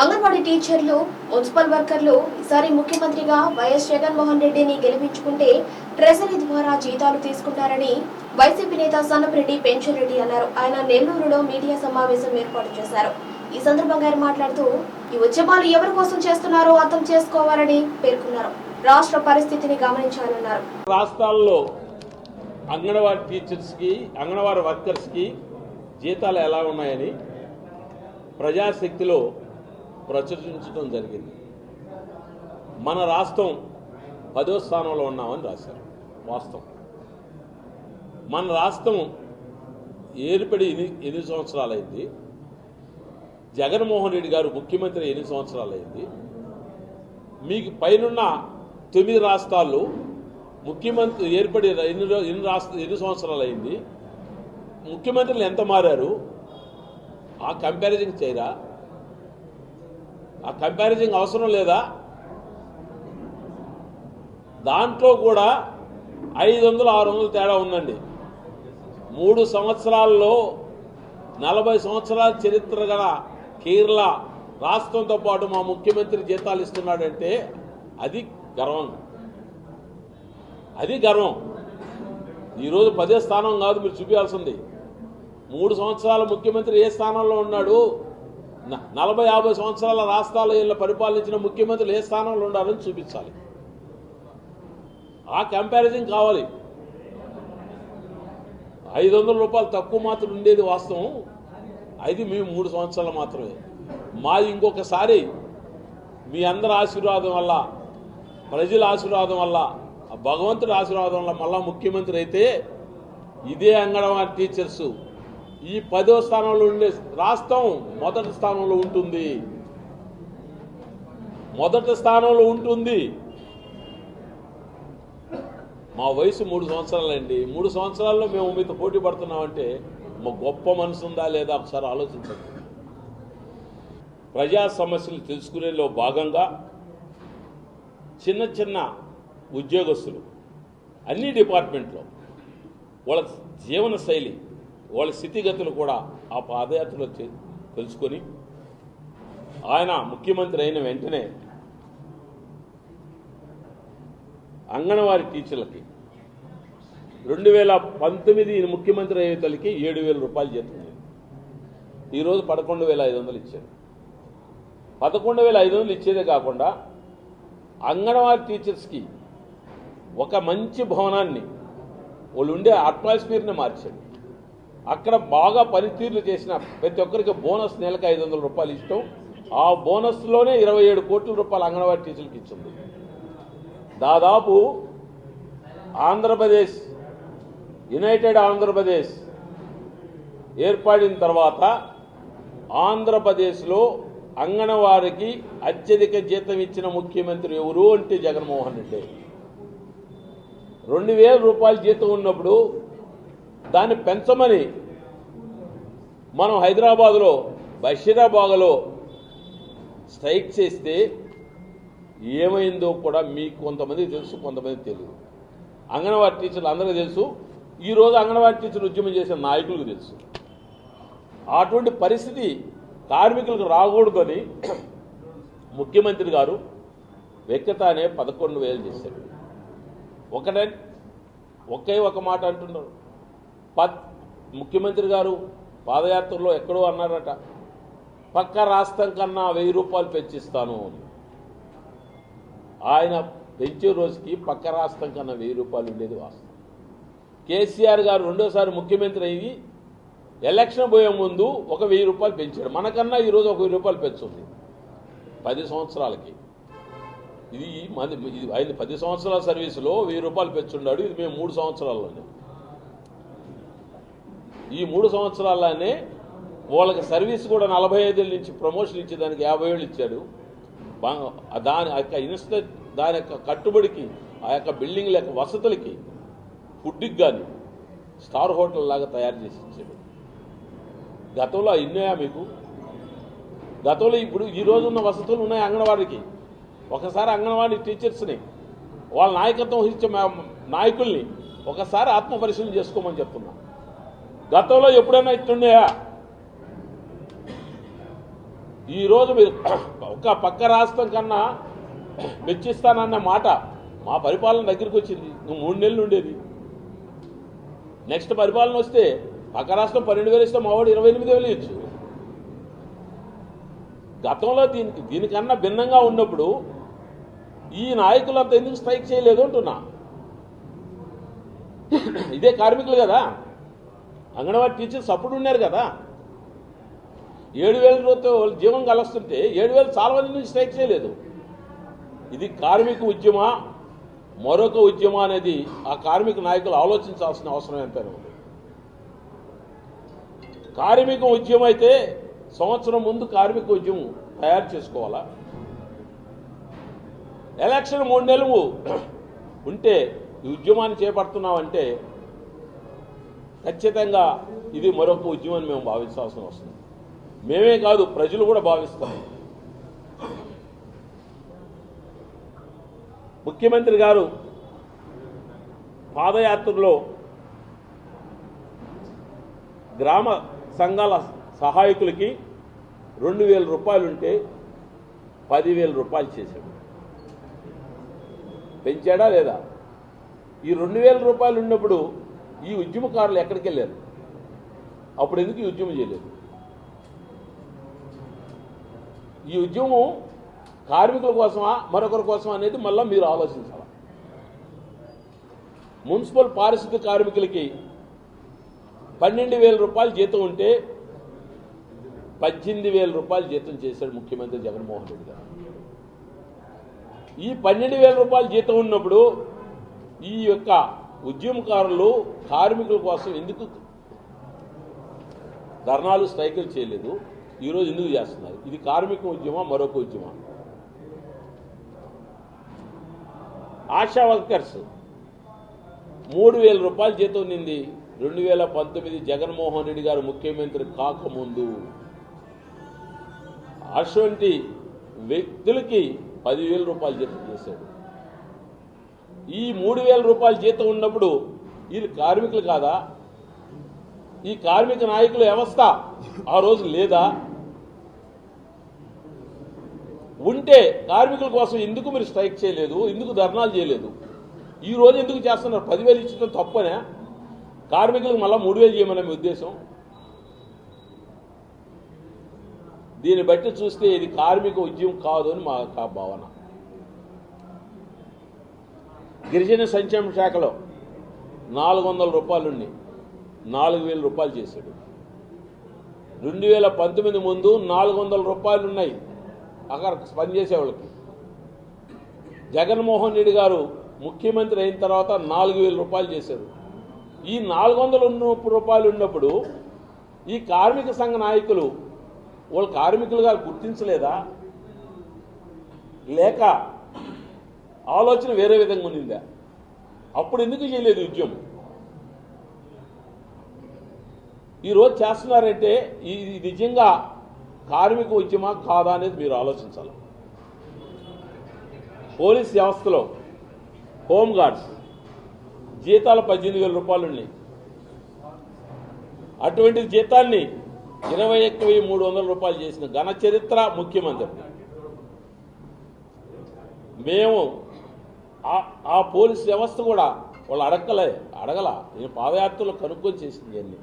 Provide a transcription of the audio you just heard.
అంగన్వాడీ టీచర్లు మున్సిపల్ వర్కర్లు ఈసారి ముఖ్యమంత్రిగా వైఎస్ జగన్మోహన్ రెడ్డిని గెలిపించుకుంటే ట్రెజరీ ద్వారా జీతాలు తీసుకుంటారని వైసీపీ నేత సన్నపరెడ్డి పెంచరెడ్డి అన్నారు. ఆయన నెల్లూరులో మీడియా సమావేశం ఏర్పాటు చేశారు. ఈ సందర్భంగా ఆయన మాట్లాడుతూ ఈ ఉద్యమాలు ఎవరి కోసం చేస్తున్నారో అర్థం చేసుకోవాలని పేర్కొన్నారు. రాష్ట్ర పరిస్థితిని గమనించాలన్నారు. రాష్ట్రాల్లో అంగన్వాడీ టీచర్స్కి అంగన్వాడీ వర్కర్స్కి జీతాలు ఎలా ఉన్నాయని ప్రజాశక్తిలో ప్రచురించడం జరిగింది. మన రాష్ట్రం పదో స్థానంలో ఉన్నామని రాశారు. వాస్తవం. మన రాష్ట్రం ఏర్పడి ఎన్ని ఎన్ని సంవత్సరాలైంది? జగన్మోహన్ రెడ్డి గారు ముఖ్యమంత్రి ఎన్ని సంవత్సరాలైంది? మీకు పైనున్న తొమ్మిది రాష్ట్రాల్లో ముఖ్యమంత్రి ఏర్పడి ఎన్ని ఎన్ని రాష్ట్ర ఎన్ని సంవత్సరాలు అయింది ముఖ్యమంత్రులు ఎంత మారారు? ఆ కంపారిజన్ చేయరా? ఆ కంపారిజన్ అవసరం లేదా? దాంట్లో కూడా ఐదు వందలు ఆరు వందలు తేడా ఉందండి. మూడు సంవత్సరాల్లో నలభై సంవత్సరాల చరిత్ర గల కేరళ రాష్ట్రంతో పాటు మా ముఖ్యమంత్రి జీతాలు ఇస్తున్నాడంటే అది గర్వం. అది గర్వం. ఈరోజు పదే స్థానం కాదు మీరు చూపించాల్సింది. మూడు సంవత్సరాల ముఖ్యమంత్రి ఏ స్థానంలో ఉన్నాడు? నలభై యాభై సంవత్సరాల రాష్ట్రాల ఇళ్ళ పరిపాలించిన ముఖ్యమంత్రులు ఏ స్థానంలో ఉండాలని చూపించాలి. ఆ కంపారిజన్ కావాలి. ఐదు వందల రూపాయలు తక్కువ మాత్రం ఉండేది వాస్తవం. అది మేము మూడు సంవత్సరాలు మాత్రమే. మా ఇంకొకసారి మీ అందరి ఆశీర్వాదం వల్ల ప్రజల ఆశీర్వాదం వల్ల ఆ భగవంతుడి ఆశీర్వాదం వల్ల మళ్ళా ముఖ్యమంత్రి అయితే ఇదే అంగన్వాడీ టీచర్స్ ఈ పదో స్థానంలో ఉండే రాష్ట్రం మొదటి స్థానంలో ఉంటుంది. మొదటి స్థానంలో ఉంటుంది. మా వయసు మూడు సంవత్సరాలండి. మూడు సంవత్సరాల్లో మేము మీతో పోటీ పడుతున్నామంటే మా గొప్ప మనసు ఉందా లేదా ఒకసారి ఆలోచించండి. ప్రజా సమస్యలు తెలుసుకునేలో భాగంగా చిన్న చిన్న ఉద్యోగస్తులు అన్ని డిపార్ట్మెంట్లో వాళ్ళ జీవన శైలి వాళ్ళ స్థితిగతులు కూడా ఆ పాదయాత్రలో తెలుసుకొని ఆయన ముఖ్యమంత్రి అయిన వెంటనే అంగన్వాడీ టీచర్లకి రెండు వేల పంతొమ్మిది ముఖ్యమంత్రి అయ్యే తల్లికి ఏడు వేల రూపాయలు జీతం ఈరోజు పదకొండు వేల ఐదు వందలు ఇచ్చారు. పదకొండు వేల ఐదు వందలు ఇచ్చేదే కాకుండా అంగన్వాడీ టీచర్స్కి ఒక మంచి భవనాన్ని వాళ్ళు ఉండే అట్మాస్ఫియర్ని మార్చాడు అక్కడ బాగా పనితీరులు చేసిన ప్రతి ఒక్కరికి బోనస్ నెలకు ఐదు వందల రూపాయలు ఇష్టం. ఆ బోనస్లోనే ఇరవై ఏడు కోట్ల రూపాయలు అంగన్వాడీ టీచర్లకు ఇచ్చింది. దాదాపు ఆంధ్రప్రదేశ్ యునైటెడ్ ఆంధ్రప్రదేశ్ ఏర్పడిన తర్వాత ఆంధ్రప్రదేశ్లో అంగన్వాడికి అత్యధిక జీతం ఇచ్చిన ముఖ్యమంత్రి ఎవరు అంటే జగన్మోహన్ రెడ్డి. రెండు వేల రూపాయల జీతం ఉన్నప్పుడు దాన్ని పెంచమని మనం హైదరాబాదులో బషీరాబాద్లో స్ట్రైక్ చేస్తే ఏమైందో కూడా మీకు కొంతమంది తెలుసు కొంతమంది తెలియదు. అంగన్వాడీ టీచర్లు అందరికీ తెలుసు. ఈరోజు అంగన్వాడీ టీచర్లు ఉద్యమం చేసిన నాయకులకు తెలుసు. అటువంటి పరిస్థితి కార్మికులకు రాకూడదని ముఖ్యమంత్రి గారు వ్యక్తతానే పదకొండు వేలు చేశారు. ఒకటే ఒకే ఒక మాట అంటున్నారు పద్ ముఖ్యమంత్రి గారు పాదయాత్రలో ఎక్కడో అన్నారట పక్క రాష్ట్రం కన్నా వెయ్యి రూపాయలు పెంచిస్తాను ఆయన పెంచే రోజుకి పక్క రాష్ట్రం కన్నా వెయ్యి రూపాయలు ఉండేది వాస్తవం. కేసీఆర్ గారు రెండోసారి ముఖ్యమంత్రి అయ్యి ఎలక్షన్ పోయే ముందు ఒక వెయ్యి రూపాయలు పెంచాడు. మనకన్నా ఈరోజు ఒక వెయ్యి రూపాయలు పెంచుంది పది సంవత్సరాలకి. ఇది మన ఇది ఆయన పది సంవత్సరాల సర్వీసులో వెయ్యి రూపాయలు పెంచున్నాడు ఇది మేము మూడు సంవత్సరాల్లోనే. ఈ మూడు సంవత్సరాల్లోనే వాళ్ళకి సర్వీస్ కూడా నలభై ఐదేళ్ళ నుంచి ప్రమోషన్ ఇచ్చి దానికి యాభై ఏళ్ళు ఇచ్చాడు. దాని ఆ యొక్క ఇన్స్ట దాని యొక్క కట్టుబడికి ఆ యొక్క బిల్డింగ్ల యొక్క వసతులకి ఫుడ్కి కానీ స్టార్ హోటల్ లాగా తయారు చేసి ఇచ్చాడు. గతంలో ఇన్నాయా మీకు? గతంలో ఇప్పుడు ఈ రోజు ఉన్న వసతులు ఉన్నాయి అంగన్వాడికి. ఒకసారి అంగన్వాడీ టీచర్స్ని వాళ్ళ నాయకత్వం వహించే నాయకుల్ని ఒకసారి ఆత్మ పరిశీలన చేసుకోమని చెప్తున్నా. గతంలో ఎప్పుడైనా ఇట్టుండేయా? ఈరోజు మీరు ఒక పక్క రాష్ట్రం కన్నా మెచ్చిస్తానన్న మాట మా పరిపాలన దగ్గరికి వచ్చింది. నువ్వు మూడు నెలలు ఉండేది. నెక్స్ట్ పరిపాలన వస్తే పక్క రాష్ట్రం పన్నెండు వేలు ఇస్తే మావాడు ఇరవై ఎనిమిది వేలు ఇచ్చు. గతంలో దీనికి దీనికన్నా భిన్నంగా ఉన్నప్పుడు ఈ నాయకులంతా ఎందుకు స్ట్రైక్ చేయలేదు అంటున్నా? ఇదే కార్మికులు కదా. అంగన్వాడీ టీచర్స్ అప్పుడు ఉన్నారు కదా. ఏడు వేల రూపాయలతో వాళ్ళు జీవం కలుస్తుంటే ఏడు వేలు చాలా మంది నుంచి స్ట్రైక్ చేయలేదు. ఇది కార్మిక ఉద్యమ? మరొక ఉద్యమం అనేది ఆ కార్మిక నాయకులు ఆలోచించాల్సిన అవసరం ఎంతైనా ఉంది కార్మిక ఉద్యమం అయితే సంవత్సరం ముందు కార్మిక ఉద్యమం తయారు చేసుకోవాలా? ఎలక్షన్ మూడు నెలలు ఉంటే ఈ ఉద్యమాన్ని చేపడుతున్నామంటే ఖచ్చితంగా ఇది మరొక ఉద్యమం మేము భావించాల్సిన వస్తుంది మేమే కాదు ప్రజలు కూడా భావిస్తాం ముఖ్యమంత్రి గారు పాదయాత్రలో గ్రామ సంఘాల సహాయకులకి రెండు వేల రూపాయలు ఉంటే పదివేల రూపాయలు చేశాడు. పెంచాడా లేదా? ఈ రెండు వేల రూపాయలు ఉన్నప్పుడు ఈ ఉద్యమకారులు ఎక్కడికి వెళ్ళారు? అప్పుడు ఎందుకు ఈ ఉద్యమం చేయలేదు? ఈ ఉద్యమం కార్మికుల కోసమా మరొకరి కోసమా అనేది మళ్ళీ మీరు ఆలోచించాలి. మున్సిపల్ పారిశుద్ధ్య కార్మికులకి పన్నెండు వేల రూపాయలు జీతం ఉంటే పద్దెనిమిది వేల రూపాయలు జీతం చేశాడు ముఖ్యమంత్రి జగన్మోహన్ రెడ్డి గారు. ఈ పన్నెండు వేల రూపాయలు జీతం ఉన్నప్పుడు ఈ యొక్క ఉద్యమకారులు కార్మికుల కోసం ఎందుకు ధర్నాలు స్ట్రైకులు చేయలేదు? ఈరోజు ఎందుకు చేస్తున్నారు? ఇది కార్మిక ఉద్యమం మరొక ఉద్యమం. ఆశా వర్కర్స్ మూడు వేల రూపాయల జీతం నింది రెండు వేల పంతొమ్మిది జగన్మోహన్ రెడ్డి గారు ముఖ్యమంత్రి కాకముందు. అటువంటి వ్యక్తులకి పదివేల రూపాయలు జీతం చేశాడు. ఈ మూడు వేల రూపాయల జీతం ఉన్నప్పుడు వీళ్ళు కార్మికులు కాదా? ఈ కార్మిక నాయకుల వ్యవస్థ ఆ రోజు లేదా? ఉంటే కార్మికుల కోసం ఎందుకు మీరు స్ట్రైక్ చేయలేదు? ఎందుకు ధర్నాలు చేయలేదు? ఈ రోజు ఎందుకు చేస్తున్నారు? పదివేలు ఇచ్చడం తప్పనే. కార్మికులకు మళ్ళీ మూడు వేలు చేయమని మీ ఉద్దేశం? దీన్ని బట్టి చూస్తే ఇది కార్మిక ఉద్యమం కాదు అని మా భావన. గిరిజన సంక్షేమ శాఖలో నాలుగు వందల రూపాయలుండి నాలుగు వేల రూపాయలు చేశాడు. రెండు వేల పంతొమ్మిది ముందు నాలుగు వందల రూపాయలు ఉన్నాయి. అక్కడ పనిచేసే వాళ్ళకి. జగన్మోహన్ రెడ్డి గారు ముఖ్యమంత్రి అయిన తర్వాత నాలుగు వేల రూపాయలు చేశారు. ఈ నాలుగు వందల ఉన్న రూపాయలు ఉన్నప్పుడు ఈ కార్మిక సంఘ నాయకులు వాళ్ళు కార్మికులుగా గుర్తించలేదా? లేక ఆలోచన వేరే విధంగా ఉన్నిందా అప్పుడు ఎందుకు చేయలేదు ఉద్యమం ఈరోజు చేస్తున్నారంటే ఇది నిజంగా కార్మిక ఉద్యమా కాదా అనేది మీరు ఆలోచించాలి. పోలీస్ వ్యవస్థలో హోంగార్డ్స్ జీతాలు పద్దెనిమిది వేల రూపాయలు ఉన్నాయి. అటువంటి జీతాన్ని ఇరవై ఒక్క వెయ్యి మూడు వందల రూపాయలు చేసిన ఘన చరిత్ర ముఖ్యమంత్రి. మేము ఆ పోలీస్ వ్యవస్థ కూడా వాళ్ళు అడగలే అడగల. నేను పాదయాత్రలో కనుక్కొని చేసింది అన్ని